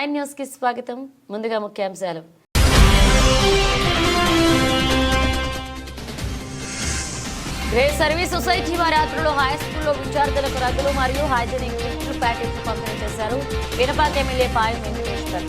Nine న్యూస్కి స్వాగతం. ముందుగా ముఖ్యాంశాలు. గ్రేట్ సర్వీస్ సొసైటీ వారి ఆధ్వర్యంలో హై స్కూల్లో విద్యార్థులకు రగ్గులు మరియు హైజీనిక్ కిట్లు ప్యాకెట్లు పంపిణీ చేశారు. Vinapaka MLA Payam Venkateshwar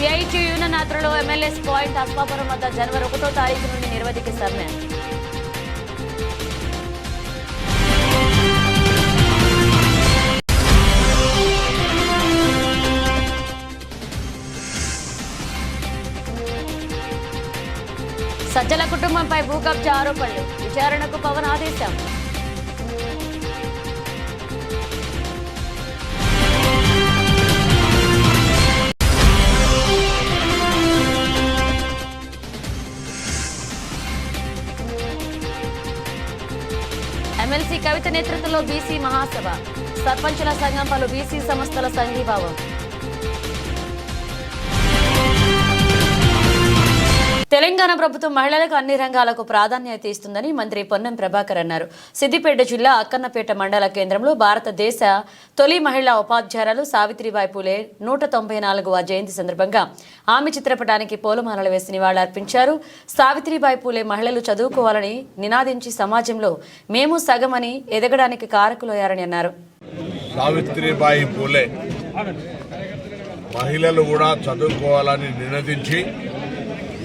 CIT union ఆధ్వర్యంలో ఎమ్మెల్యేస్ పాయింట్ అస్మాపురం వద్ద జనవరి ఒకటో తారీఖు నుండి నిరవధిక సమ్మె. సజ్జల కుటుంబంపై భూకబ్జా ఆరోపణలు. విచారణకు పవన్ ఆదేశం. ఎమ్మెల్సీ కవిత నేతృత్వంలో బీసీ మహాసభ. సర్పంచుల సంఘం పలు బీసీ సంస్థల సంఘీభావం. తెలంగాణ ప్రభుత్వం మహిళలకు అన్ని రంగాలకు ప్రాధాన్యత ఇస్తుందని మంత్రి పొన్నం ప్రభాకర్ అన్నారు. సిద్దిపేట జిల్లా అక్కన్నపేట మండల కేంద్రంలో భారతదేశ తొలి మహిళా ఉపాధ్యాయురాలు సావిత్రిబాయి పూలే నూట తొంభై నాలుగవ జయంతి సందర్భంగా ఆమె చిత్రపటానికి పూలమాలలు వేసి నివాళులర్పించారు. సావిత్రిబాయి పూలే మహిళలు చదువుకోవాలని నినాదించి సమాజంలో మేము సగమని ఎదగడానికి కారకులయ్యారని అన్నారు. సావిత్రిబాయి పూలే మహిళలు కూడా చదువుకోవాలని నినదించి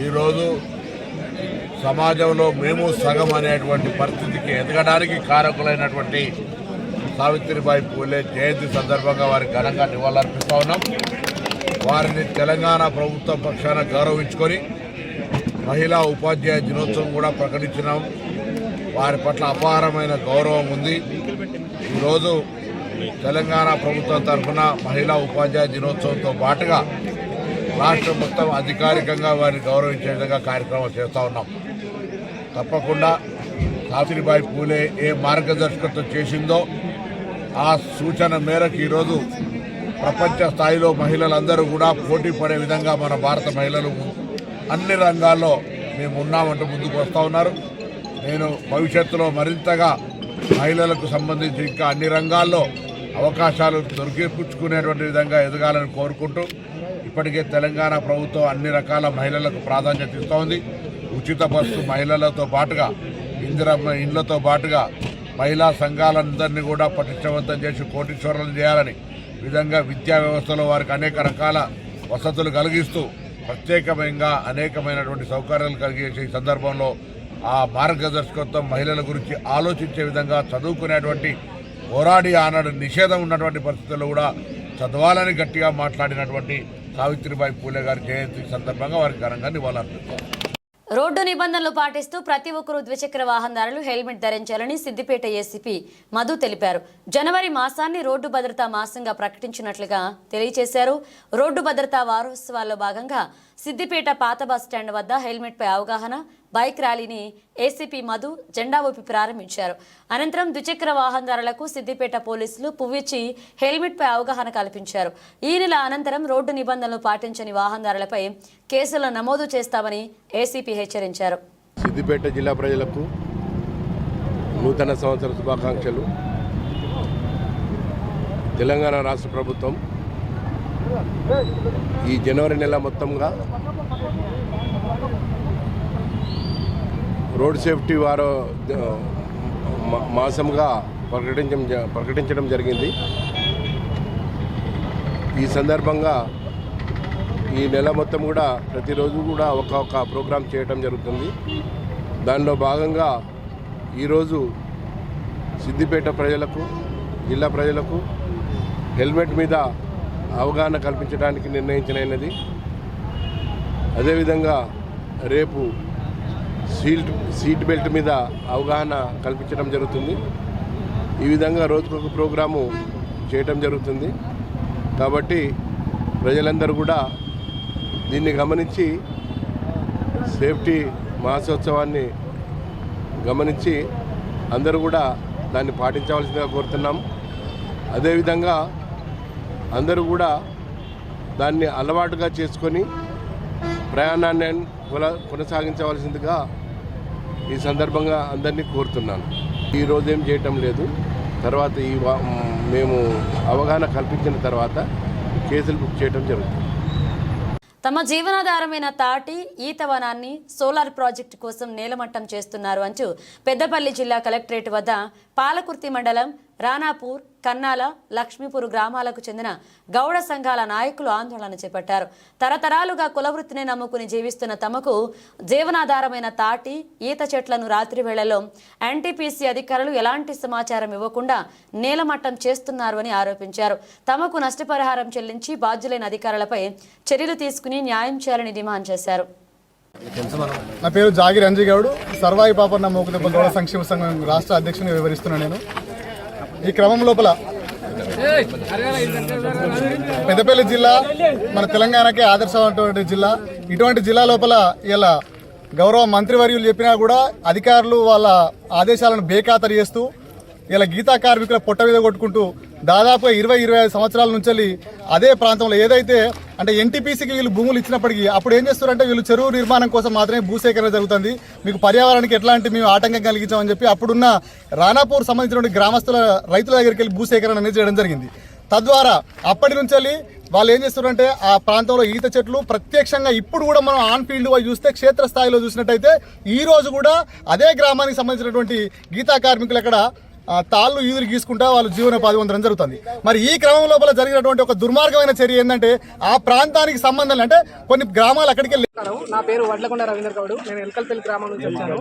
ఈరోజు సమాజంలో మేము సగం అనేటువంటి పరిస్థితికి ఎదగడానికి కారకులైనటువంటి సావిత్రిబాయి పూలే జయంతి సందర్భంగా వారికి ఘనంగా నివాళులర్పిస్తూ ఉన్నాం. వారిని తెలంగాణ ప్రభుత్వం పక్షాన గౌరవించుకొని మహిళా ఉపాధ్యాయ దినోత్సవం కూడా ప్రకటించినాం. వారి పట్ల అపారమైన గౌరవం ఉంది. ఈరోజు తెలంగాణ ప్రభుత్వం తరఫున మహిళా ఉపాధ్యాయ దినోత్సవంతో పాటుగా రాష్ట్రం మొత్తం అధికారికంగా వారిని గౌరవించే విధంగా కార్యక్రమం చేస్తూ ఉన్నాం. తప్పకుండా సావిత్రిబాయి పూలే ఏ మార్గదర్శకత్వం చేసిందో ఆ సూచన మేరకు ఈరోజు ప్రపంచ స్థాయిలో మహిళలందరూ కూడా పోటీ పడే విధంగా మన భారత మహిళలు అన్ని రంగాల్లో మేము ఉన్నామంటూ ముందుకు వస్తూ ఉన్నారు. నేను భవిష్యత్తులో మరింతగా మహిళలకు సంబంధించి ఇంకా అన్ని రంగాల్లో అవకాశాలు దొరికిపుచ్చుకునేటువంటి విధంగా ఎదగాలని కోరుకుంటూ ఇప్పటికే తెలంగాణ ప్రభుత్వం అన్ని రకాల మహిళలకు ప్రాధాన్యత ఇస్తోంది. ఉచిత బస్సు మహిళలతో పాటుగా ఇందిరమ్మ ఇండ్లతో పాటుగా మహిళా సంఘాలందరినీ కూడా పటిష్టవంతం చేసి కోటీశ్వరులను చేయాలని విధంగా విద్యా వ్యవస్థలో వారికి అనేక రకాల వసతులు కలిగిస్తూ ప్రత్యేకమైన అనేకమైనటువంటి సౌకర్యాలు కలిగేసే ఈ సందర్భంలో ఆ మార్గదర్శకత్వం మహిళల గురించి ఆలోచించే విధంగా చదువుకునేటువంటి పోరాడి ఆనాడు నిషేధం ఉన్నటువంటి పరిస్థితుల్లో కూడా చదవాలని గట్టిగా మాట్లాడినటువంటి సావిత్రిబాయి పూలే గారి జయంతి సందర్భంగా వారికి ఘనంగా నివాళులర్పిస్తాం. రోడ్డు నిబంధనలు పాటిస్తూ ప్రతి ఒక్కరూ ద్విచక్ర వాహనదారులు హెల్మెట్ ధరించాలని సిద్దిపేట ఏసీపీ మధు తెలిపారు. జనవరి మాసాన్ని రోడ్డు భద్రతా మాసంగా ప్రకటించినట్లుగా తెలియజేశారు. రోడ్డు భద్రతా వారోత్సవాల్లో భాగంగా సిద్దిపేట పాత బస్ స్టాండ్ వద్ద హెల్మెట్పై అవగాహన బైక్ ర్యాలీని ఏసీపీ మధు జెండా ఊపి ప్రారంభించారు. అనంతరం ద్విచక్ర వాహనదారులకు సిద్దిపేట పోలీసులు పువ్విచ్చి హెల్మెట్పై అవగాహన కల్పించారు. ఈ నెల అనంతరం రోడ్డు నిబంధనలు పాటించని వాహనదారులపై కేసులు నమోదు చేస్తామని ఏసీపీ హెచ్చరించారు. సిద్దిపేట జిల్లా ప్రజలకు నూతన సంవత్సర శుభాకాంక్షలు. తెలంగాణ రాష్ట్ర ప్రభుత్వం ఈ జనవరి నెల మొత్తంగా రోడ్ సేఫ్టీ వారు మాసంగా ప్రకటించడం జ- ప్రకటించడం జరిగింది. ఈ సందర్భంగా ఈ నెల మొత్తం కూడా ప్రతిరోజు కూడా ఒక ఒక ప్రోగ్రాం చేయటం జరుగుతుంది. దానిలో భాగంగా ఈరోజు సిద్దిపేట ప్రజలకు జిల్లా ప్రజలకు హెల్మెట్ మీద అవగాహన కల్పించడానికి నిర్ణయించినది అదేవిధంగా రేపు సీట్ సీట్ బెల్ట్ మీద అవగాహన కల్పించడం జరుగుతుంది. ఈ విధంగా రోజుకొక ప్రోగ్రాము చేయటం జరుగుతుంది. కాబట్టి ప్రజలందరూ కూడా దీన్ని గమనించి సేఫ్టీ మాసోత్సవాన్ని గమనించి అందరూ కూడా దాన్ని పాటించవలసిందిగా కోరుతున్నాం. అదేవిధంగా అందరూ కూడా దాన్ని అలవాటుగా చేసుకొని ప్రయాణాన్ని కొన కొనసాగించవలసిందిగా ఈ సందర్భంగా అందరినీ కోరుతున్నాను. ఈరోజు ఏం చేయటం లేదు. తర్వాత ఈ మేము అవగాహన కల్పించిన తర్వాత కేసులు బుక్ చేయడం జరుగుతుంది. తమ జీవనాధారమైన తాటి ఈత వనాన్ని సోలార్ ప్రాజెక్టు కోసం నేలమట్టం చేస్తున్నారు అంటూ పెద్దపల్లి జిల్లా కలెక్టరేట్ వద్ద పాలకుర్తి మండలం రానాపూర్ కన్నాల లక్ష్మీపూర్ గ్రామాలకు చెందిన గౌడ సంఘాల నాయకులు ఆందోళన చేపట్టారు. తరతరాలుగా కులవృత్తిని నమ్ముకుని జీవిస్తున్న తమకు జీవనాధారమైన తాటి ఈత చెట్లను రాత్రి వేళలో ఎన్టీపీసీ అధికారులు ఎలాంటి సమాచారం ఇవ్వకుండా నేలమట్టం చేస్తున్నారు అని ఆరోపించారు. తమకు నష్టపరిహారం చెల్లించి బాధ్యులైన అధికారులపై చర్యలు తీసుకుని న్యాయం చేయాలని డిమాండ్ చేశారు. నా పేరు జాగిర్ అంజీ గౌడ్ సర్వాయి పాపన్న మోకుదెబ్బ గౌడ సంక్షేమ సంఘం రాష్ట్ర అధ్యక్షునిగా వివరిస్తున్నాను నేను. ఈ క్రమం లోపల పెద్దపల్లి జిల్లా మన తెలంగాణకి ఆదర్శమైనటువంటి జిల్లా. ఇటువంటి జిల్లా లోపల ఇలా గౌరవ మంత్రివర్యులు చెప్పినా కూడా అధికారులు వాళ్ళ ఆదేశాలను బేఖాతరు చేస్తూ ఇలా గీతా కార్మికుల పొట్ట మీద కొట్టుకుంటూ దాదాపుగా ఇరవై ఇరవై ఐదు సంవత్సరాల నుంచి అదే ప్రాంతంలో ఏదైతే అంటే ఎన్టీపీసీకి వీళ్ళు భూములు ఇచ్చినప్పటికీ అప్పుడు ఏం చేస్తారంటే వీళ్ళు చెరువు నిర్మాణం కోసం మాత్రమే భూసేకరణ జరుగుతుంది. మీకు పర్యావరణానికి ఎట్లాంటి మేము ఆటంకం కలిగించామని చెప్పి అప్పుడున్న రానాపూర్ సంబంధించినటువంటి గ్రామస్తుల రైతుల దగ్గరికి వెళ్ళి భూసేకరణ అనేది చేయడం జరిగింది. తద్వారా అప్పటి నుంచి వెళ్ళి వాళ్ళు ఏం చేస్తారంటే ఆ ప్రాంతంలో ఈత చెట్లు ప్రత్యక్షంగా ఇప్పుడు కూడా మనం ఆన్ ఫీల్డ్ చూస్తే క్షేత్రస్థాయిలో చూసినట్టయితే ఈ రోజు కూడా అదే గ్రామానికి సంబంధించినటువంటి గీతా కార్మికులు అక్కడ తాళ్ళు ఈదులు గీసుకుంటా వాళ్ళు జీవనోపాధి పొందడం జరుగుతుంది మరి ఈ క్రమం లోపల జరిగినటువంటి ఒక దుర్మార్గమైన చర్య ఏంటంటే ఆ ప్రాంతానికి సంబంధం అంటే కొన్ని గ్రామాలు అక్కడికి నా పేరు వడ్లకొండ రవీంద్ర గౌడ్. నేను ఎల్కల్పల్లి గ్రామం నుంచి వచ్చాను.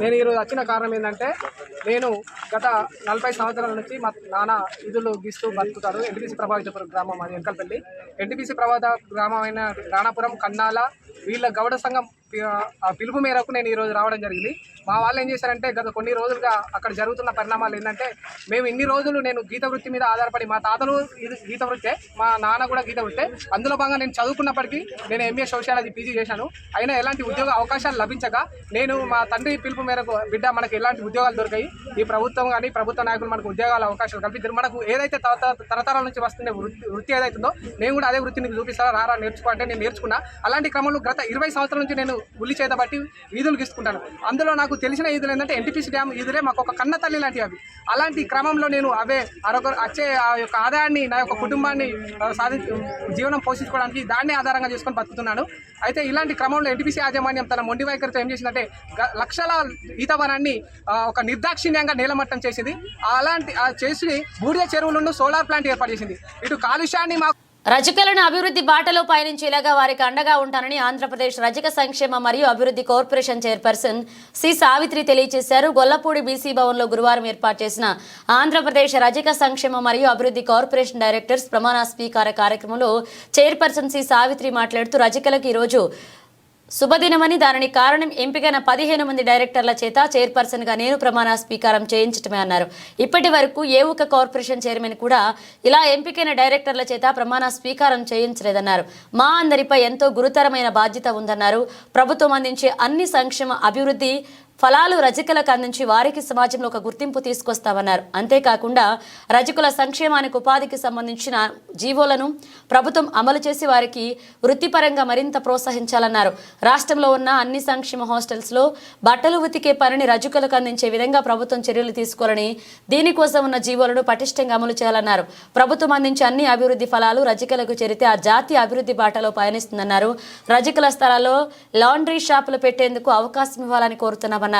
నేను ఈరోజు వచ్చిన కారణం ఏంటంటే నేను గత నలభై సంవత్సరాల నుంచి మా నాన్న ఇదులు గీస్తూ బతుకుతారు ఎన్టీపీసీ ప్రభావితపురం గ్రామం అది ఎల్కల్పల్లి. ఎన్టీపీసీ ప్రభావిత గ్రామం అయిన రాణాపురం కన్నాల వీళ్ళ గౌడ సంఘం పిలుపు మేరకు నేను ఈరోజు రావడం జరిగింది. మా వాళ్ళు ఏం చేశారంటే గత కొన్ని రోజులుగా అక్కడ జరుగుతున్న పరిణామాలు ఏంటంటే మేము ఇన్ని రోజులు నేను గీత వృత్తి మీద ఆధారపడి మా తాతలు ఇది గీత వృత్తే మా నాన్న కూడా గీత వృత్తే అందులో భాగంగా నేను చదువుకున్నప్పటికీ నేను ఎంఏ సోషాలజీ పీజీ చేశాను. అయినా ఎలాంటి ఉద్యోగ అవకాశాలు లభించక నేను మా తండ్రి పిలుపు మేరకు బిడ్డ మనకి ఎలాంటి ఉద్యోగాలు దొరికాయి ఈ ప్రభుత్వం కానీ ప్రభుత్వ నాయకులు మనకు ఉద్యోగాల అవకాశాలు కల్పించారు మనకు ఏదైతే తరతరాల నుంచి వస్తున్న వృత్తి వృత్తి ఏదైతుందో నేను కూడా అదే వృత్తిని చూపిస్తారా రారా నేర్చుకో అంటే నేను నేర్చుకున్నా. అలాంటి క్రమంలో గత ఇరవై సంవత్సరాల నుంచి నేను ఉల్లి చేత బట్టి ఈదులు గీసుకుంటాను. అందులో నాకు తెలిసిన ఈదులు ఏంటంటే ఎన్టీపీసీ డ్యామ్ ఈదులే మాకు ఒక కన్న తల్లి లాంటివి అవి. అలాంటి క్రమంలో నేను అవే అరొక వచ్చే ఆ యొక్క ఆదాయాన్ని నా యొక్క కుటుంబాన్ని సాధి జీవనం పోషించుకోవడానికి దాన్నే ఆధారంగా చేసుకొని బతుకుతున్నాను. అయితే ఇలాంటి క్రమంలో ఎన్టీపీసీ యాజమాన్యం తన మొండి వైఖరితో ఏం చేసిందంటే గ- లక్షల ఈతవనాన్ని ఒక నిర్దాక్షిణ్యంగా నేలమట్టం చేసింది. అలాంటి ఆ చేసి బూడిద చెరువులను సోలార్ ప్లాంట్ ఏర్పాటు చేసింది. ఇటు కాలుష్యాన్ని మాకు రజకలను అభివృద్ధి బాటలో పయనించేలాగా వారికి అండగా ఉంటానని ఆంధ్రప్రదేశ్ రజక సంక్షేమ మరియు అభివృద్ధి కార్పొరేషన్ చైర్పర్సన్ సి సావిత్రి తెలియజేశారు. గొల్లపూడి బీసీ భవన్లో గురువారం ఏర్పాటు చేసిన ఆంధ్రప్రదేశ్ రజక సంక్షేమ మరియు అభివృద్ధి కార్పొరేషన్ డైరెక్టర్స్ ప్రమాణ స్వీకార కార్యక్రమంలో చైర్పర్సన్ సి సావిత్రి మాట్లాడుతూ రజకలకు ఈరోజు శుభదినమని దానిని కారణం ఎంపికైన పదిహేను మంది డైరెక్టర్ల చేత చైర్పర్సన్గా నేను ప్రమాణ స్వీకారం చేయించటమే అన్నారు. ఇప్పటి వరకు ఏ ఒక్క కార్పొరేషన్ చైర్మన్ కూడా ఇలా ఎంపికైన డైరెక్టర్ల చేత ప్రమాణ స్వీకారం చేయించలేదన్నారు. మా అందరిపై ఎంతో గురుతరమైన బాధ్యత ఉందన్నారు. ప్రభుత్వం అందించే అన్ని సంక్షేమ అభివృద్ధి ఫలాలు రజకులకు అందించి వారికి సమాజంలో ఒక గుర్తింపు తీసుకొస్తామన్నారు. అంతేకాకుండా రజకుల సంక్షేమానికి ఉపాధికి సంబంధించిన జీవోలను ప్రభుత్వం అమలు చేసి వారికి వృత్తిపరంగా మరింత ప్రోత్సహించాలన్నారు. రాష్ట్రంలో ఉన్న అన్ని సంక్షేమ హాస్టల్స్లో బట్టలు ఉతికే పనిని రజకులకు అందించే విధంగా ప్రభుత్వం చర్యలు తీసుకోవాలని దీనికోసం ఉన్న జీవోలను పటిష్టంగా అమలు చేయాలన్నారు. ప్రభుత్వం అందించే అన్ని అభివృద్ధి ఫలాలు రజకులకు చేరితే ఆ జాతీయ అభివృద్ధి బాటలో పయనిస్తుందన్నారు. రజకుల స్థలాల్లో లాండ్రీ షాపులు పెట్టేందుకు అవకాశం ఇవ్వాలని కోరుతున్నామన్నారు.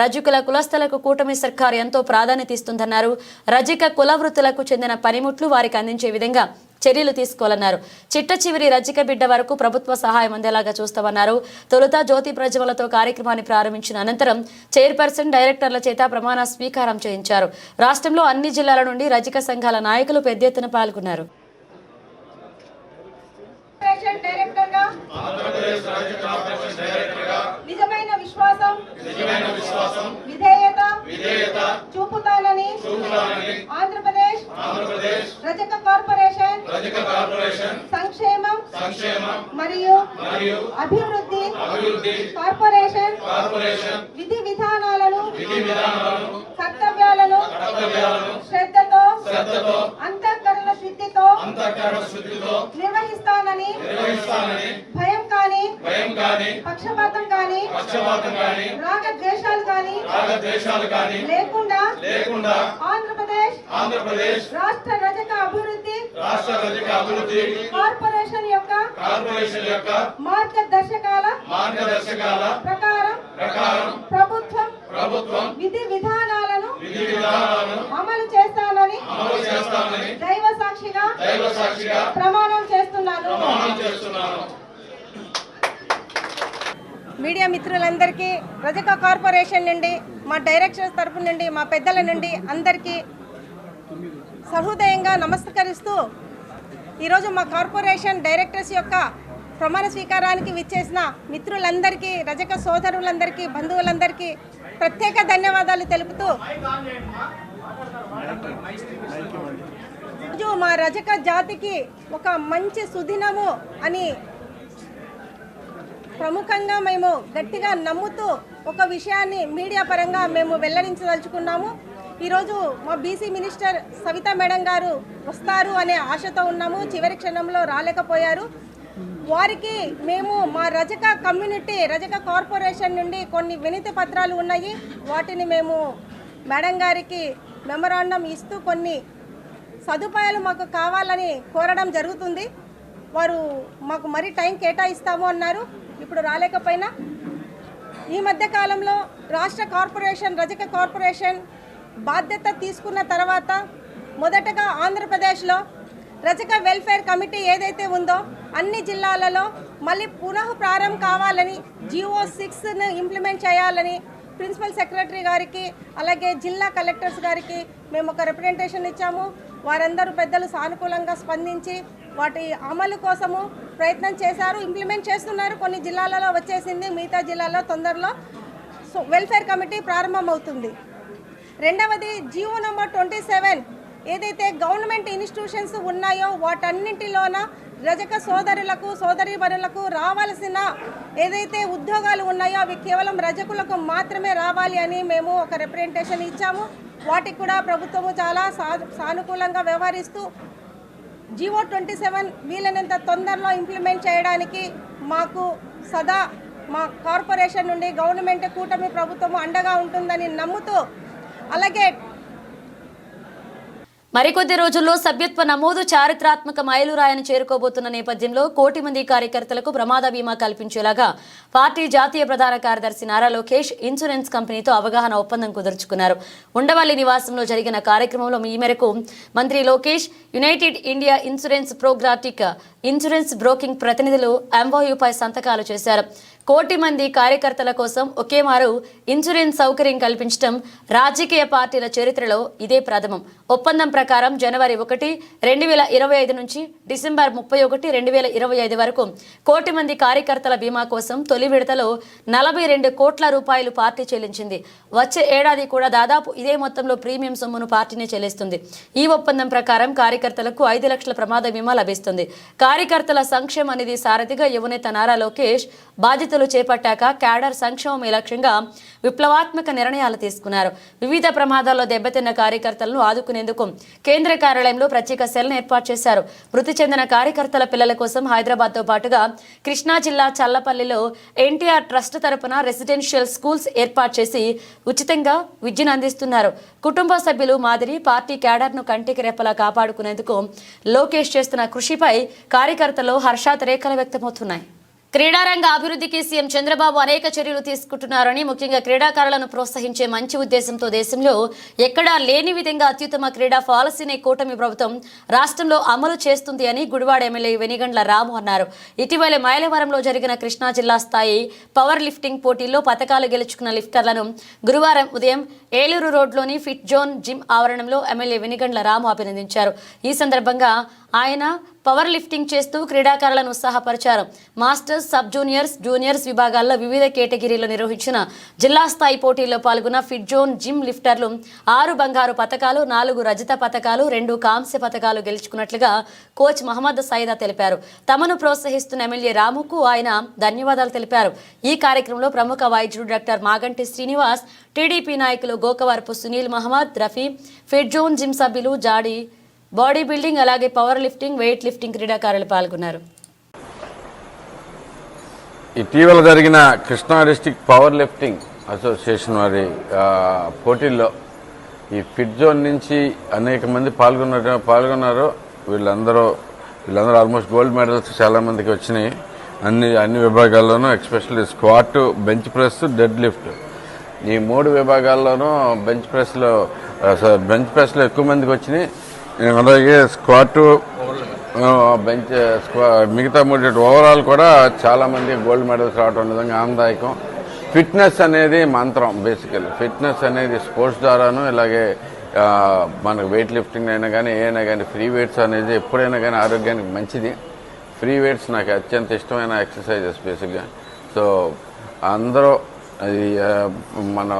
రజకుల కులస్తులకు కూటమి సర్కారు ఎంతో ప్రాధాన్యత ఇస్తుందన్నారు. రజక కుల వృత్తులకు చెందిన పనిముట్లు వారికి అందించే విధంగా చర్యలు తీసుకోవాలన్నారు. చిట్ట చివరి రజిక బిడ్డ వరకు ప్రభుత్వ సహాయం అందేలాగా చూస్తామన్నారు. తొలుత జ్యోతి ప్రజ్వలతో కార్యక్రమాన్ని ప్రారంభించిన అనంతరం చైర్పర్సన్ డైరెక్టర్ల చేత ప్రమాణ స్వీకారం చేయించారు. రాష్ట్రంలో అన్ని జిల్లాల నుండి రజక సంఘాల నాయకులు పెద్ద ఎత్తున పాల్గొన్నారు. నిజమైన విశ్వాసం. విధేయత. చూపుతానని. ఆంధ్రప్రదేశ్. రజక కార్పొరేషన్. సంక్షేమం. మరియు అభివృద్ధి. కార్పొరేషన్. విధి విధానాలను. కర్తవ్యాలను. శ్రద్ధతో. అంతఃకరణ శుద్ధితో. నిర్వహిస్తానని. భయం కానీ పక్షపాతం రాగ ద్వేషాలు కానీ లేకుండా ఆంధ్రప్రదేశ్ ఆంధ్రప్రదేశ్ రాష్ట్ర రజక అభివృద్ధి రాష్ట్ర రజక అభివృద్ధి కార్పొరేషన్ యొక్క కార్పొరేషన్ యొక్క మార్గదర్శకాల మార్గదర్శకాల ప్రకారం ప్రకారం ప్రభుత్వం ప్రభుత్వం విధి విధానాలను విధి విధానాలను అమలు చేస్తానని అమలు చేస్తానని దైవ సాక్షిగా దైవ సాక్షిగా ప్రమాణం చేస్తున్నాను. ప్రమాణం చేస్తున్నాను. మీడియా మిత్రులందరికీ రజక కార్పొరేషన్ నుండి మా డైరెక్టర్స్ తరపు నుండి మా పెద్దల నుండి అందరికీ సహృదయంగా నమస్కరిస్తూ ఈరోజు మా కార్పొరేషన్ డైరెక్టర్స్ యొక్క ప్రమాణ స్వీకారానికి విచ్చేసిన మిత్రులందరికీ రజక సోదరులందరికీ బంధువులందరికీ ప్రత్యేక ధన్యవాదాలు తెలుపుతూ రోజు మా రజక జాతికి ఒక మంచి సుదినము అని ప్రముఖంగా మేము గట్టిగా నమ్ముతూ ఒక విషయాన్ని మీడియా పరంగా మేము వెల్లడించదలుచుకున్నాము. ఈరోజు మా బీసీ మినిస్టర్ సవితా మేడం గారు వస్తారు అనే ఆశతో ఉన్నాము. చివరి క్షణంలో రాలేకపోయారు. వారికి మేము మా రజక కమ్యూనిటీ రజక కార్పొరేషన్ నుండి కొన్ని వినతి పత్రాలు ఉన్నాయి. వాటిని మేము మేడం గారికి మెమరాండం ఇస్తూ కొన్ని సదుపాయాలు మాకు కావాలని కోరడం జరుగుతుంది. వారు మాకు మరీ టైం కేటాయిస్తాము అన్నారు. ఇప్పుడు రాలేకపోయినా ఈ మధ్య కాలంలో రాష్ట్ర కార్పొరేషన్ రజక కార్పొరేషన్ బాధ్యత తీసుకున్న తర్వాత మొదటగా ఆంధ్రప్రదేశ్లో రజక వెల్ఫేర్ కమిటీ ఏదైతే ఉందో అన్ని జిల్లాలలో మళ్ళీ పునః ప్రారంభం కావాలని జిఓ సిక్స్ను ఇంప్లిమెంట్ చేయాలని ప్రిన్సిపల్ సెక్రటరీ గారికి అలాగే జిల్లా కలెక్టర్స్ గారికి మేము ఒక రిప్రజెంటేషన్ ఇచ్చాము. వారందరూ పెద్దలు సానుకూలంగా స్పందించి వాటి అమలు కోసము ప్రయత్నం చేశారు ఇంప్లిమెంట్ చేస్తున్నారు. కొన్ని జిల్లాలలో వచ్చేసింది మిగతా జిల్లాలో తొందరలో సో వెల్ఫేర్ కమిటీ ప్రారంభమవుతుంది. రెండవది జియో నెంబర్ ట్వంటీ సెవెన్ ఏదైతే గవర్నమెంట్ ఇన్స్టిట్యూషన్స్ ఉన్నాయో వాటన్నింటిలోన రజక సోదరులకు సోదరీమణులకు రావాల్సిన ఏదైతే ఉద్యోగాలు ఉన్నాయో అవి కేవలం రజకులకు మాత్రమే రావాలి అని మేము ఒక రిప్రజెంటేషన్ ఇచ్చాము. వాటికి కూడా ప్రభుత్వము చాలా సా సానుకూలంగా వ్యవహరిస్తూ జీవో ట్వంటీ సెవెన్ వీలైనంత తొందరలో ఇంప్లిమెంట్ చేయడానికి మాకు సదా మా కార్పొరేషన్ నుండి గవర్నమెంట్ కూటమి ప్రభుత్వం అండగా ఉంటుందని నమ్ముతూ అలాగే మరికొద్ది రోజుల్లో సభ్యత్వ నమోదు చారిత్రాత్మక మైలురాయను చేరుకోబోతున్న నేపథ్యంలో కోటి మంది కార్యకర్తలకు ప్రమాద బీమా కల్పించేలాగా పార్టీ జాతీయ ప్రధాన కార్యదర్శి నారా లోకేష్ ఇన్సూరెన్స్ కంపెనీతో అవగాహన ఒప్పందం కుదుర్చుకున్నారు. ఉండవల్లి నివాసంలో జరిగిన కార్యక్రమంలో ఈ మేరకు మంత్రి లోకేష్ యునైటెడ్ ఇండియా ఇన్సూరెన్స్ ప్రోగ్రాటిక్ ఇన్సూరెన్స్ బ్రోకింగ్ ప్రతినిధులు ఎంఓయూపై సంతకాలు చేశారు. కోటి మంది కార్యకర్తల కోసం ఒకే మారు ఇన్సూరెన్స్ సౌకర్యం కల్పించడం రాజకీయ పార్టీల చరిత్రలో ఇదే ప్రథమం. ఒప్పందం ప్రకారం జనవరి ఒకటి రెండు వేల ఇరవై ఐదు నుంచి డిసెంబర్ ముప్పై ఒకటి రెండు వేల ఇరవై ఐదు వరకు కోటి మంది కార్యకర్తల బీమా కోసం తొలి విడతలో నలభై రెండు కోట్ల రూపాయలు పార్టీ చెల్లించింది. వచ్చే ఏడాది కూడా దాదాపు ఇదే మొత్తంలో ప్రీమియం సొమ్మును పార్టీనే చెల్లిస్తుంది. ఈ ఒప్పందం ప్రకారం కార్యకర్తలకు ఐదు లక్షల ప్రమాద బీమా లభిస్తుంది. కార్యకర్తల సంక్షేమం అనేది సారథిగా యువనేత నారా లోకేష్ బాధ్యతలు చేపట్టాక క్యాడర్ సంక్షేమమే లక్ష్యంగా విప్లవాత్మక నిర్ణయాలు తీసుకున్నారు. వివిధ ప్రమాదాల్లో దెబ్బతిన్న కార్యకర్తలను ఆదుకునేందుకు కేంద్ర కార్యాలయంలో ప్రత్యేక సెల్ను ఏర్పాటు చేశారు. మృతి చెందిన కార్యకర్తల పిల్లల కోసం హైదరాబాద్తో పాటుగా కృష్ణా జిల్లా చల్లపల్లిలో ఎన్టీఆర్ ట్రస్ట్ తరపున రెసిడెన్షియల్ స్కూల్స్ ఏర్పాటు చేసి ఉచితంగా విద్యను అందిస్తున్నారు. కుటుంబ సభ్యులు మాదిరి పార్టీ క్యాడర్ను కంటికి రెప్పలా కాపాడుకునేందుకు లోకేష్ చేస్తున్న కృషిపై కార్యకర్తలు హర్షాతిరేకలు వ్యక్తమవుతున్నాయి. క్రీడారంగ అభివృద్ధికి సీఎం చంద్రబాబు అనేక చర్యలు తీసుకుంటున్నారని ముఖ్యంగా క్రీడాకారులను ప్రోత్సహించే మంచి ఉద్దేశంతో దేశంలో ఎక్కడా లేని విధంగా అత్యుత్తమ క్రీడా పాలసీని కూటమి ప్రభుత్వం రాష్ట్రంలో అమలు చేస్తుంది అని గుడివాడ ఎమ్మెల్యే వెనిగండ్ల రాము అన్నారు. ఇటీవల మైలవరంలో జరిగిన కృష్ణా జిల్లా స్థాయి పవర్ లిఫ్టింగ్ పోటీల్లో పథకాలు గెలుచుకున్న లిఫ్టర్లను గురువారం ఉదయం ఏలూరు రోడ్లోని ఫిట్ జోన్ జిమ్ ఆవరణంలో ఎమ్మెల్యే వెనిగండ్ల రాము అభినందించారు. ఈ సందర్భంగా ఆయన పవర్ లిఫ్టింగ్ చేస్తూ క్రీడాకారులను ఉత్సాహపరిచారు. మాస్టర్స్ సబ్ జూనియర్స్ జూనియర్స్ విభాగాల్లో వివిధ కేటగిరీలో నిర్వహించిన జిల్లా స్థాయి పోటీల్లో పాల్గొన్న ఫిట్ జోన్ జిమ్ లిఫ్టర్లు ఆరు బంగారు పథకాలు నాలుగు రజత పథకాలు రెండు కాంస్య పథకాలు గెలుచుకున్నట్లుగా కోచ్ మహమ్మద్ సైదా తెలిపారు. తమను ప్రోత్సహిస్తున్న ఎమ్మెల్యే రాముకు ఆయన ధన్యవాదాలు తెలిపారు. ఈ కార్యక్రమంలో ప్రముఖ వైద్యుడు డాక్టర్ మాగంటి శ్రీనివాస్ టీడీపీ నాయకులు Gokavarapu Sunil Mohammed Rafi fit zone gym సభ్యులు జాడి బాడీ బిల్డింగ్ అలాగే పవర్ లిఫ్టింగ్ వెయిట్ లిఫ్టింగ్ క్రీడాకారులు పాల్గొన్నారు. ఇటీవల జరిగిన Krishna district power lifting association వారి పోటీల్లో ఈ ఫిట్ జోన్ నుంచి అనేక మంది పాల్గొన్న పాల్గొన్నారు. వీళ్ళందరూ వీళ్ళందరూ ఆల్మోస్ట్ గోల్డ్ మెడల్స్ చాలామందికి వచ్చినాయి. అన్ని అన్ని విభాగాల్లోనూ especially squat bench press dead lift. ఈ మూడు విభాగాల్లోనూ బెంచ్ ప్రెస్లో బెంచ్ ప్రెస్లో ఎక్కువ మందికి వచ్చినాయి. అలాగే స్క్వాట్ బెంచ్ స్క్వా మిగతా మూడు ఓవరాల్ కూడా చాలా మంది గోల్డ్ మెడల్స్ రావడం నిజంగా ఆనందాయకం ఫిట్నెస్ అనేది మంత్రం బేసికల్ ఫిట్నెస్ అనేది స్పోర్ట్స్ ద్వారాను ఇలాగే మనకు వెయిట్ లిఫ్టింగ్ అయినా కానీ ఏదైనా కానీ ఫ్రీ వెయిట్స్ అనేది ఎప్పుడైనా కానీ ఆరోగ్యానికి మంచిది. ఫ్రీ వెయిట్స్ నాకు అత్యంత ఇష్టమైన ఎక్సర్సైజెస్ బేసిక్గా సో అందరూ అది మన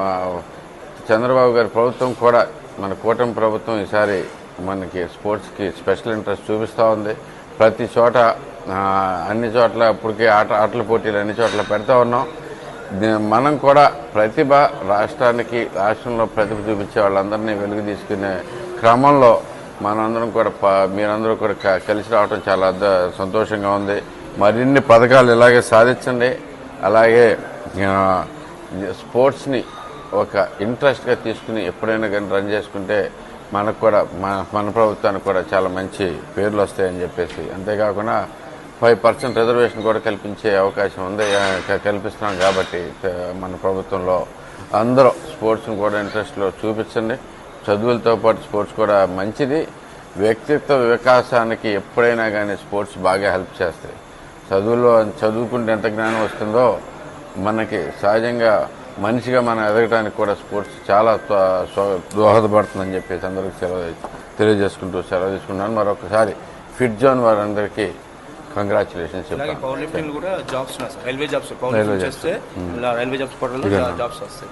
చంద్రబాబు గారి ప్రభుత్వం కూడా మన కూటమి ప్రభుత్వం ఈసారి మనకి స్పోర్ట్స్కి స్పెషల్ ఇంట్రెస్ట్ చూపిస్తూ ఉంది. ప్రతి చోట అన్ని చోట్ల ఇప్పటికే ఆట ఆటల పోటీలు అన్ని చోట్ల పెడతా ఉన్నాం. మనం కూడా ప్రతిభ రాష్ట్రానికి రాష్ట్రంలో ప్రతిభ చూపించే వాళ్ళందరినీ వెలుగు తీసుకునే క్రమంలో మనందరం కూడా ప- మీరందరూ కూడా క- కలిసి రావడం చాలా సంతోషంగా ఉంది. మరిన్ని పథకాలు ఇలాగే సాధించండి. అలాగే స్పోర్ట్స్ని ఒక ఇంట్రెస్ట్గా తీసుకుని ఎప్పుడైనా కానీ రన్ చేసుకుంటే మనకు కూడా మన మన ప్రభుత్వానికి కూడా చాలా మంచి పేర్లు వస్తాయని చెప్పేసి. అంతేకాకుండా ఫైవ్ పర్సెంట్ రిజర్వేషన్ కూడా కల్పించే అవకాశం ఉంది కల్పిస్తున్నాం కాబట్టి మన ప్రభుత్వంలో అందరూ స్పోర్ట్స్ని కూడా ఇంట్రెస్ట్లో చూపించండి. చదువులతో పాటు స్పోర్ట్స్ కూడా మంచిది. వ్యక్తిత్వ వికాసానికి ఎప్పుడైనా కానీ స్పోర్ట్స్ బాగా హెల్ప్ చేస్తాయి. చదువులో చదువుకుంటే ఎంత జ్ఞానం వస్తుందో మనకి సహజంగా మనిషిగా మనం ఎదగడానికి కూడా స్పోర్ట్స్ చాలా దోహదపడుతుందని చెప్పేసి అందరికీ సెలవు తెలియజేసుకుంటూ సెలవు తీసుకున్నాను మరొకసారి ఫిట్ జోన్ వారందరికీ కంగ్రాచులేషన్స్ పవర్ లిఫ్టింగ్ కూడా jobs railway jobs power railway lifting చేస్తే ఇలా రైల్వే జాబ్స్ పోర్టల్లో ఇదేనా? జాబ్స్ వస్తాయి.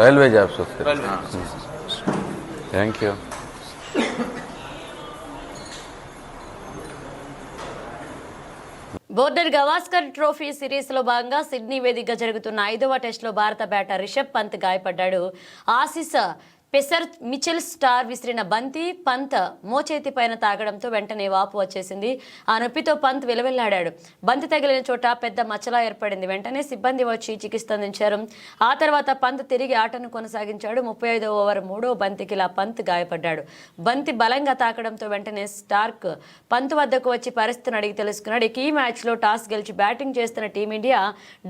రైల్వే జాబ్స్ వస్తాయి. Railway jobs thank you Border Gavaskar trophy సిరీస్లో భాగంగా సిడ్నీ వేదికగా జరుగుతున్న ఐదవ టెస్టులో భారత బ్యాటర్ రిషబ్ పంత్ గాయపడ్డాడు. ఆసిస్ పెసర్ మిచెల్ స్టార్ విసిరిన బంతి పంత్ మోచేతి పైన తాగడంతో వెంటనే వాపు వచ్చేసింది. ఆ నొప్పితో పంత్ విలవిల్లాడాడు. బంతి తగిలిన చోట పెద్ద మచ్చలా ఏర్పడింది. వెంటనే సిబ్బంది వచ్చి చికిత్స అందించారు. ఆ తర్వాత పంత్ తిరిగి ఆటను కొనసాగించాడు. ముప్పై ఐదో ఓవర్ మూడో బంతికి ఇలా పంత్ గాయపడ్డాడు. బంతి బలంగా తాకడంతో వెంటనే స్టార్క్ పంత్ వద్దకు వచ్చి పరిస్థితిని అడిగి తెలుసుకున్నాడు. ఇక ఈ మ్యాచ్లో టాస్ గెలిచి బ్యాటింగ్ చేస్తున్న టీమిండియా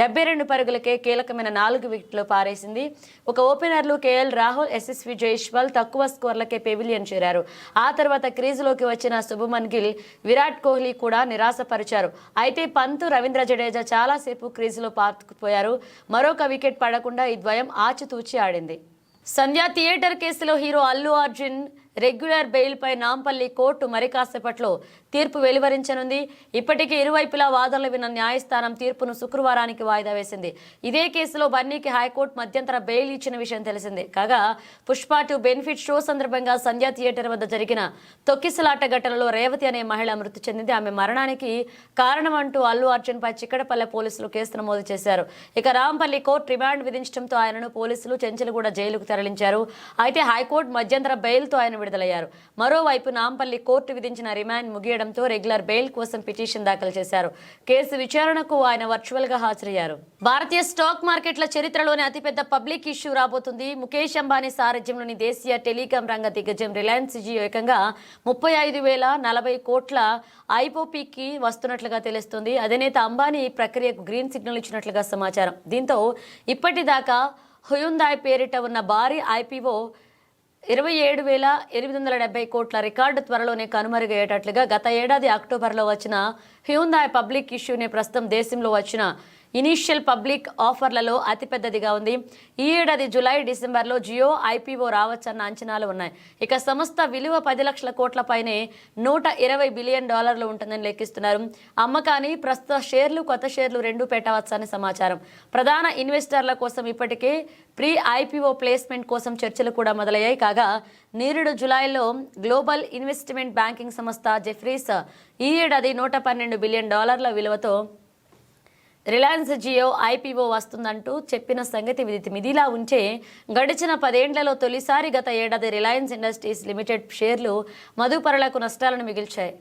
డెబ్బై రెండు పరుగులకే కీలకమైన నాలుగు వికెట్లు పారేసింది. ఒక ఓపెనర్లు కేఎల్ రాహుల్ ఎస్ఎస్వి జైష్వాల్ తక్కువ స్కోర్లకే పెవిలియన్ చేరారు. ఆ తర్వాత క్రీజులోకి వచ్చిన శుభమన్ గిల్ విరాట్ కోహ్లీ కూడా నిరాశపరిచారు. అయితే పంత్ రవీంద్ర జడేజా చాలాసేపు క్రీజులో పాతుకుపోయారు. మరొక వికెట్ పడకుండా ఈ ద్వయం ఆచితూచి ఆడింది. సంధ్యా థియేటర్ కేసులో హీరో అల్లు అర్జున్ రెగ్యులర్ బెయిల్పై నాంపల్లి కోర్టు మరి కాసేపట్లో తీర్పు వెలువరించనుంది. ఇప్పటికే ఇరువైపులా వాదనలు విన్న న్యాయస్థానం తీర్పును శుక్రవారానికి వాయిదా వేసింది. ఇదే కేసులో బన్నీకి హైకోర్టు మధ్యంతర బెయిల్ ఇచ్చిన విషయం తెలిసిందే. కాగా పుష్ప టూ బెనిఫిట్ షో సందర్భంగా సంధ్యా థియేటర్ వద్ద జరిగిన తొక్కిసలాట ఘటనలో రేవతి అనే మహిళ మృతి చెందింది. ఆమె మరణానికి కారణం అంటూ అల్లు అర్జున్ పై చిక్కడపల్లె పోలీసులు కేసు నమోదు చేశారు. ఇక రాంపల్లి కోర్టు రిమాండ్ విధించడంతో ఆయనను పోలీసులు చెంచలగూడ జైలుకు తరలించారు. అయితే హైకోర్టు మధ్యంతర బెయిల్తో ఆయన విడుదలయ్యారు. మరోవైపు నాంపల్లి కోర్టు విధించిన రిమాండ్ ముగియడంతో రెగ్యులర్ బెయిల్ కోసం పిటిషన్ దాఖలు చేశారు. కేసు విచారణకు ఆయన వర్చువల్గా హాజరయ్యారు. భారతీయ స్టాక్ మార్కెట్ల చరిత్రలోనే అతిపెద్ద పబ్లిక్ ఇష్యూ రాబోతుంది. ముఖేష్ అంబానీ సారథ్యంలోని దేశీయ టెలికాం రంగ దిగ్గజం రిలయన్స్ జియో ఏకంగా ముప్పై ఐదు వేల నలభై కోట్ల ఐపోపీకి వస్తున్నట్లుగా తెలుస్తుంది. అధినేత అంబానీ ఈ ప్రక్రియకు గ్రీన్ సిగ్నల్ ఇచ్చినట్లుగా సమాచారం. దీంతో ఇప్పటిదాకా హుయుందాయ్ పేరిట ఉన్న భారీ ఐపీఓ ఇరవై ఏడు వేల ఎనిమిది వందల డెబ్బై కోట్ల రికార్డు త్వరలోనే కనుమరుగయ్యేటట్లుగా గత ఏడాది అక్టోబర్లో వచ్చిన హ్యూందాయ్ పబ్లిక్ ఇష్యూనే ప్రస్తుతం దేశంలో వచ్చిన ఇనీషియల్ పబ్లిక్ ఆఫర్లలో అతిపెద్దదిగా ఉంది. ఈ ఏడాది జూలై డిసెంబర్లో జియో ఐపీఓ రావచ్చన్న అంచనాలు ఉన్నాయి. ఇక సంస్థ విలువ పది లక్షల కోట్ల పైనే నూట ఇరవై బిలియన్ డాలర్లు ఉంటుందని లెక్కిస్తున్నారు. అమ్మకాన్ని ప్రస్తుత షేర్లు కొత్త షేర్లు రెండు పెట్టవచ్చని సమాచారం. ప్రధాన ఇన్వెస్టర్ల కోసం ఇప్పటికే ప్రీ ఐపీఓ ప్లేస్మెంట్ కోసం చర్చలు కూడా మొదలయ్యాయి. కాగా నేరుడు జులైలో గ్లోబల్ ఇన్వెస్ట్మెంట్ బ్యాంకింగ్ సంస్థ జెఫ్రీస్ ఈ ఏడాది నూట పన్నెండు బిలియన్ డాలర్ల విలువతో రిలయన్స్ జియో ఐపీఓ వస్తుందంటూ చెప్పిన సంగతి విదితం. ఇదిలా ఉంచే గడిచిన పదేండ్లలో తొలిసారి గత ఏడాది రిలయన్స్ ఇండస్ట్రీస్ లిమిటెడ్ షేర్లు మదుపరులకు నష్టాలను మిగిల్చాయి.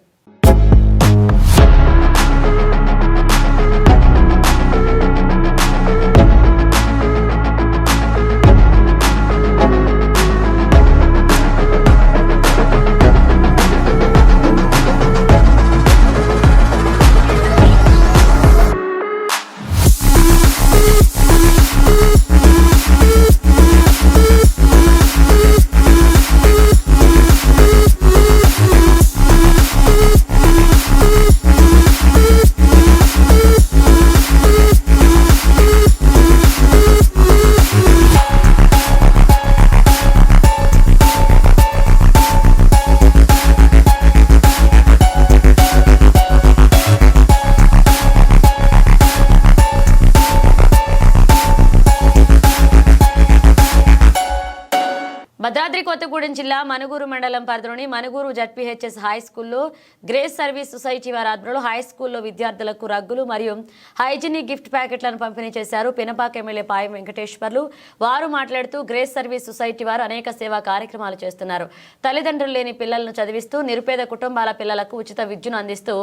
మనుగూరు మండలం పరిధిలోని మనుగూరు జడ్పీహెచ్ఎస్ హై స్కూల్లో గ్రేస్ సర్వీస్ సొసైటీ వారి ఆధ్వర్యంలో హై స్కూల్లో విద్యార్థులకు రగ్గులు మరియు హైజీనిక్ గిఫ్ట్ ప్యాకెట్లను పంపిణీ చేశారు. పినపాక ఎమ్మెల్యే పాయం వెంకటేశ్వర్లు వారు మాట్లాడుతూ గ్రేస్ సర్వీస్ సొసైటీ వారు అనేక సేవా కార్యక్రమాలు చేస్తున్నారు. తల్లిదండ్రులు లేని పిల్లలను చదివిస్తూ నిరుపేద కుటుంబాల పిల్లలకు ఉచిత విద్యను అందిస్తూ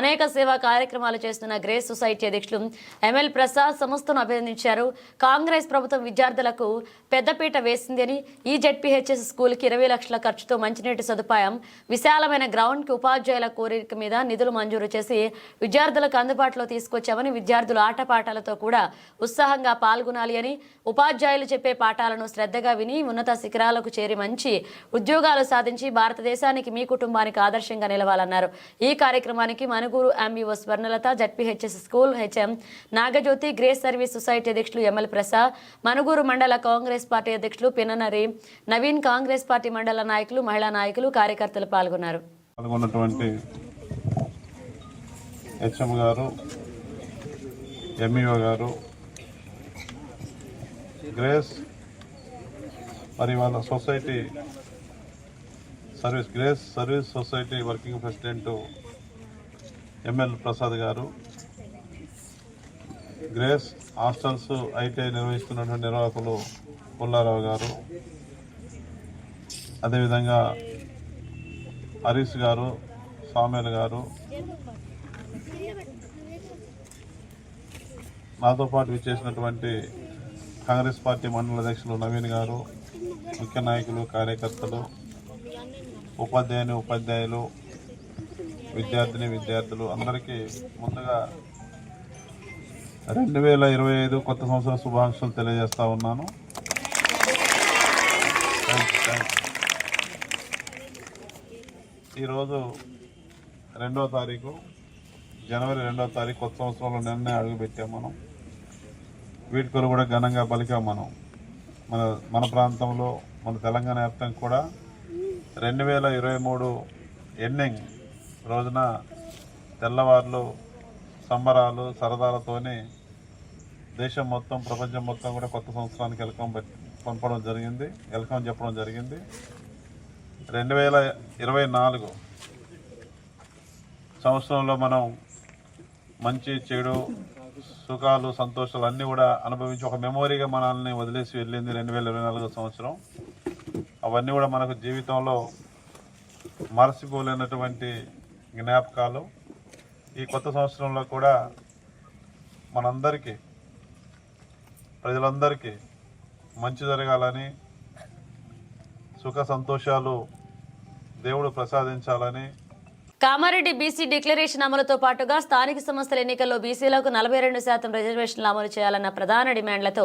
అనేక సేవా కార్యక్రమాలు చేస్తున్న గ్రేస్ సొసైటీ అధ్యక్షులు ఎంఎల్ ప్రసాద్ సంస్థను అభినందించారు. కాంగ్రెస్ ప్రభుత్వం విద్యార్థులకు పెద్దపీట వేసిందని ఈ జడ్పీహెచ్ఎస్ స్కూల్కి ఇరవై లక్షల ఖర్చుతో మంచినీటి సదుపాయం విశాలమైన గ్రౌండ్కి ఉపాధ్యాయుల కోరిక మీద నిధులు మంజూరు చేసి విద్యార్థులకు అందుబాటులో తీసుకొచ్చామని విద్యార్థులు ఆటపాటలతో కూడా ఉత్సాహంగా పాల్గొనాలి అని ఉపాధ్యాయులు చెప్పే పాఠాలను శ్రద్ధగా విని ఉన్నత శిఖరాలకు చేరి మంచి ఉద్యోగాలు సాధించి భారతదేశానికి మీ కుటుంబానికి ఆదర్శంగా నిలవాలన్నారు. ఈ కార్యక్రమానికి Manuguru MEO Swarnalatha ZPHS school HM Nagajyothi grace service society అధ్యక్షులు ఎమ్మెల్ ప్రసాద్ మనుగూరు మండల కాంగ్రెస్ పార్టీ అధ్యక్షులు పిననరి నవీన్ కాంగ్రెస్ పార్టీ మండల నాయకులు మహిళా నాయకులు కార్యకర్తలు పాల్గొన్నారు. పాల్గొన్నటువంటి హెచ్ఎం గారు ఎంఈఓ గారు గ్రేస్ మరి వాళ్ళ society service grace service society working president ML Prasad గారు గ్రేస్ హాస్టల్స్ ఐటీఐ నిర్వహిస్తున్నటువంటి నిర్వాహకులు పుల్లారావు గారు అదేవిధంగా హరీష్ గారు సామ్యుల్ గారు నాతో పాటు విచ్చేసినటువంటి కాంగ్రెస్ పార్టీ మండల అధ్యక్షులు నవీన్ గారు ముఖ్య నాయకులు కార్యకర్తలు ఉపాధ్యాయుని ఉపాధ్యాయులు విద్యార్థిని విద్యార్థులు అందరికీ ముందుగా రెండు వేల ఇరవై ఐదు కొత్త సంవత్సర శుభాకాంక్షలు తెలియజేస్తా ఉన్నాను థాంక్స్, థాంక్స్. ఈరోజు రెండో తారీఖు జనవరి రెండో తారీఖు కొత్త సంవత్సరంలో నిన్నే అడుగుపెట్టాం మనం. వీటికలు కూడా ఘనంగా పలికాం మనం. మన మన ప్రాంతంలో మన తెలంగాణ వ్యాప్తంగా కూడా రెండు వేల ఇరవై మూడు ఎండింగ్ రోజున తెల్లవారులు సంబరాలు సరదాలతోనే దేశం మొత్తం ప్రపంచం మొత్తం కూడా కొత్త సంవత్సరానికి వెల్కమ్ పంపడం జరిగింది. వెల్కమ్ చెప్పడం జరిగింది. రెండు వేల ఇరవై నాలుగు సంవత్సరంలో మనం మంచి చెడు సుఖాలు సంతోషాలు అన్నీ కూడా అనుభవించి ఒక మెమొరీగా మనల్ని వదిలేసి వెళ్ళింది రెండు వేల ఇరవై నాలుగో సంవత్సరం. అవన్నీ కూడా మనకు జీవితంలో మరచిపోలేనటువంటి జ్ఞాపకాలు. ఈ కొత్త సంవత్సరంలో కూడా మనందరికీ ప్రజలందరికీ మంచి జరగాలని సుఖ సంతోషాలు దేవుడు ప్రసాదించాలని కామారెడ్డి బీసీ డిక్లరేషన్ అమలుతో పాటుగా స్థానిక సంస్థల ఎన్నికల్లో బీసీలకు నలభై రెండు శాతం రిజర్వేషన్లు అమలు చేయాలన్న ప్రధాన డిమాండ్లతో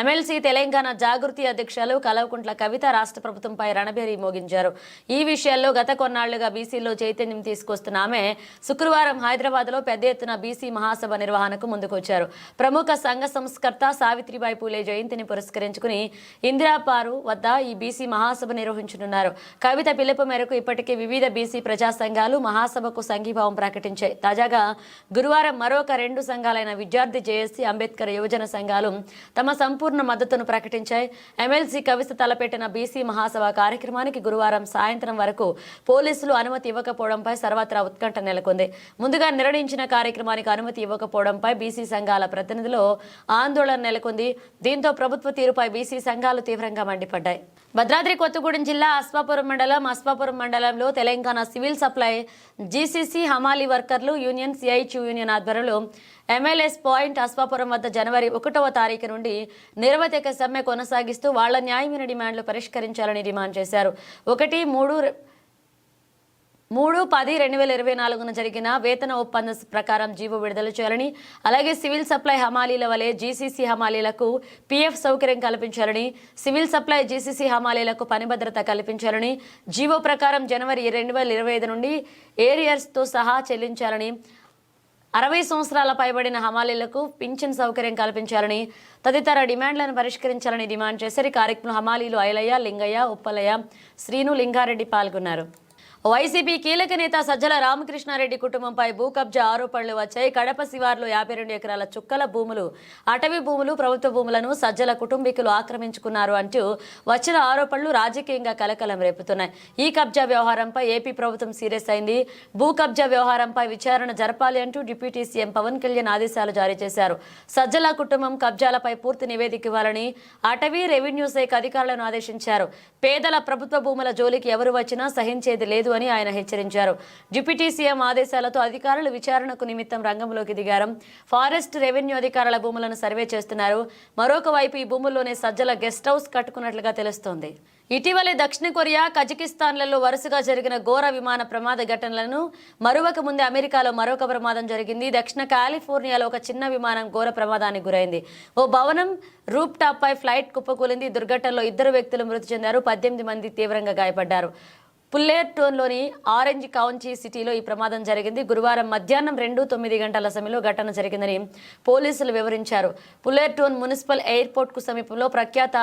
ఎమ్మెల్సీ తెలంగాణ జాగృతి అధ్యక్షులు కలవకుంట్ల కవిత రాష్ట్ర ప్రభుత్వంపై రణబేరి మోగించారు. ఈ విషయాల్లో గత కొన్నాళ్ళుగా బీసీలో చైతన్యం తీసుకొస్తున్న ఆమె శుక్రవారం హైదరాబాద్లో పెద్ద ఎత్తున బీసీ మహాసభ నిర్వహణకు ముందుకొచ్చారు. ప్రముఖ సంఘ సంస్కర్త సావిత్రిబాయి పూలే జయంతిని పురస్కరించుకుని ఇందిరాపారు వద్ద ఈ బీసీ మహాసభ నిర్వహించనున్నారు. కవిత పిలుపు మేరకు ఇప్పటికే వివిధ బీసీ ప్రజా సంఘాలు మహాసభకు సంఘీభావం ప్రకటించాయి. తాజాగా గురువారం మరొక రెండు సంఘాలైన విద్యార్థి జేఏసీ అంబేద్కర్ యువజన సంఘాలు తమ సంపూర్ణ మద్దతును ప్రకటించాయి. ఎమ్మెల్సీ కవిత తలపెట్టిన బీసీ మహాసభ కార్యక్రమానికి గురువారం సాయంత్రం వరకు పోలీసులు అనుమతి ఇవ్వకపోవడంపై సర్వత్రా ఉత్కంఠ నెలకొంది. ముందుగా నిర్ణయించిన కార్యక్రమానికి అనుమతి ఇవ్వకపోవడంపై బీసీ సంఘాల ప్రతినిధులు ఆందోళన నెలకొంది. దీంతో ప్రభుత్వ తీరుపై బీసీ సంఘాలు తీవ్రంగా మండిపడ్డాయి. భద్రాద్రి కొత్తగూడెం జిల్లా అస్పాపురం మండలం అస్పాపురం మండలంలో తెలంగాణ సివిల్ సప్లై జీసీసీ హమాలీ వర్కర్లు యూనియన్ సిఐచు యూనియన్ ఆధ్వర్యంలో ఎంఎల్ఎస్ పాయింట్ అస్పాపురం వద్ద జనవరి ఒకటవ తారీఖు నుండి నిరవధిక సమ్మె కొనసాగిస్తూ వాళ్ళ న్యాయమైన డిమాండ్లు పరిష్కరించాలని డిమాండ్ చేశారు. ఒకటి మూడు మూడు పది రెండు వేల ఇరవై నాలుగున జరిగిన వేతన ఒప్పందం ప్రకారం జీవో విడుదల చేయాలని అలాగే సివిల్ సప్లై హమాలీల వలె జీసీసీ హమాలీలకు పీఎఫ్ సౌకర్యం కల్పించాలని సివిల్ సప్లై జీసీసీ హమాలీలకు పని భద్రత కల్పించాలని జీవో ప్రకారం జనవరి రెండు వేల ఇరవై ఐదు నుండి ఏరియర్స్తో సహా చెల్లించాలని అరవై సంవత్సరాల పైబడిన హమాలీలకు పింఛన్ సౌకర్యం కల్పించాలని తదితర డిమాండ్లను పరిష్కరించాలని డిమాండ్ చేశారు. ఈ కార్యక్రమంలో హమాలీలు ఐలయ్య లింగయ్య ఉప్పలయ్య శ్రీను లింగారెడ్డి పాల్గొన్నారు. వైసీపీ కీలక నేత సజ్జల రామకృష్ణారెడ్డి కుటుంబంపై భూ కబ్జా ఆరోపణలు వచ్చాయి. కడప శివార్లో యాభై రెండు ఎకరాల చుక్కల భూములు అటవీ భూములు ప్రభుత్వ భూములను సజ్జల కుటుంబీకులు ఆక్రమించుకున్నారు అంటూ వచ్చిన ఆరోపణలు రాజకీయంగా కలకలం రేపుతున్నాయి. ఈ కబ్జా వ్యవహారంపై ఏపీ ప్రభుత్వం సీరియస్ అయింది. భూ కబ్జా వ్యవహారంపై విచారణ జరపాలి అంటూ డిప్యూటీ సీఎం పవన్ కళ్యాణ్ ఆదేశాలు జారీ చేశారు. సజ్జల కుటుంబం కబ్జాలపై పూర్తి నివేదిక ఇవ్వాలని అటవీ రెవెన్యూ శాఖ అధికారులను ఆదేశించారు. పేదల ప్రభుత్వ భూముల జోలికి ఎవరు వచ్చినా సహించేది లేదు అని ఆయన హెచ్చరించారు. డిప్యూటీ సీఎం ఆదేశాలతో అధికారులు విచారణకు నిమిత్తం రంగంలోకి దిగారు. ఫారెస్ట్ రెవెన్యూ అధికారుల భూములను సర్వే చేస్తున్నారు. మరొక వైపు ఈ భూముల్లోనే సజ్జల గెస్ట్ హౌస్ కట్టుకున్నట్లుగా తెలుస్తోంది. ఇటీవలే దక్షిణ కొరియా కజకిస్తాన్లలో వరుసగా జరిగిన ఘోర విమాన ప్రమాద ఘటనలను మరొక ముందే అమెరికాలో మరొక ప్రమాదం జరిగింది. దక్షిణ కాలిఫోర్నియాలో ఒక చిన్న విమానం ఘోర ప్రమాదానికి గురైంది. ఓ భవనం రూప్ టాప్ పై ఫ్లైట్ కుప్పకూలింది. దుర్ఘటనలో ఇద్దరు వ్యక్తులు మృతి చెందారు. పద్దెనిమిది మంది తీవ్రంగా గాయపడ్డారు. పుల్లేర్టోన్లోని ఆరెంజ్ కౌంటీ సిటీలో ఈ ప్రమాదం జరిగింది. గురువారం మధ్యాహ్నం రెండు తొమ్మిది గంటల సమయంలో ఘటన జరిగిందని పోలీసులు వివరించారు. పుల్లేర్టోన్ మున్సిపల్ ఎయిర్పోర్ట్కు సమీపంలో ప్రఖ్యాత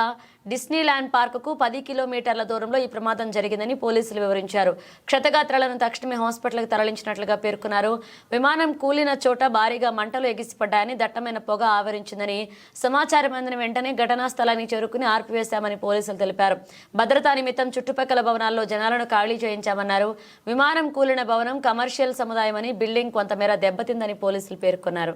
డిస్నీల్యాండ్ పార్కుకు పది కిలోమీటర్ల దూరంలో ఈ ప్రమాదం జరిగిందని పోలీసులు వివరించారు. క్షతగాత్రాలను తక్షణమే హాస్పిటల్కు తరలించినట్లుగా పేర్కొన్నారు. విమానం కూలిన చోట భారీగా మంటలు ఎగిసిపడ్డాయని దట్టమైన పొగ ఆవరించిందని సమాచారం అందిన వెంటనే ఘటనా స్థలానికి చేరుకుని ఆర్పివేశామని పోలీసులు తెలిపారు. భద్రతా నిమిత్తం చుట్టుపక్కల భవనాల్లో జనాలను ఖాళీ చేయించామన్నారు. విమానం కూలిన భవనం కమర్షియల్ సముదాయమని బిల్డింగ్ కొంతమేర దెబ్బతిందని పోలీసులు పేర్కొన్నారు.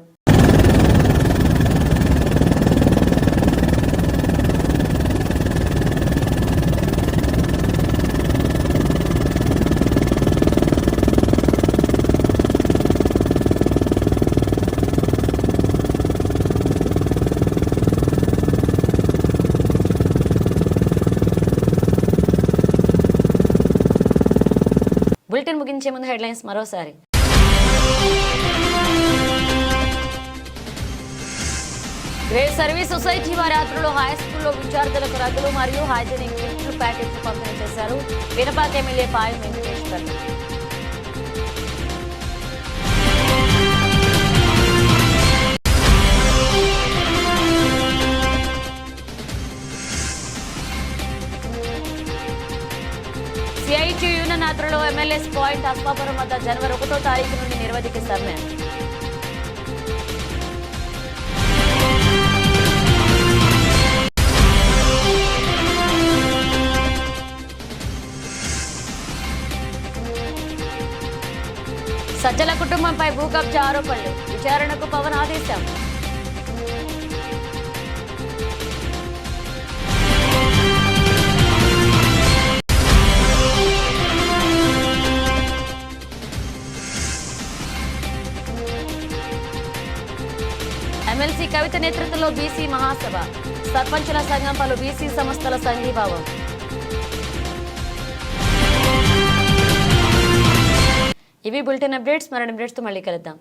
బులెటిన్ ముందు హెడ్లైన్స్ మరోసారి. గ్రేట్ సర్వీస్ సొసైటీ వారి ఆధ్వర్యంలో హై స్కూల్లో విద్యార్థులకు రద్దులు మరియు హైజీనిక్ కిట్లు ప్యాకెట్లు పంపిణీ చేశారు. Vinapaka MLA Payam Venkateshwar CIT MLA's point Asmapuram వద్ద జనవరి ఒకటో తారీఖు నుండి నిరవధిక సజ్జల కుటుంబంపై భూకబ్జా ఆరోపణలు. విచారణకు పవన్ ఆదేశం. ఎమ్మెల్సీ కవిత నేతృత్వంలో బీసీ మహాసభ. సర్పంచుల సంఘం పలు బీసీ సంస్థల సంఘీభావం. ఇవి బులెటిన్ అప్డేట్స్. మరిన్ని అప్డేట్స్తో మళ్ళీ కలుద్దాం.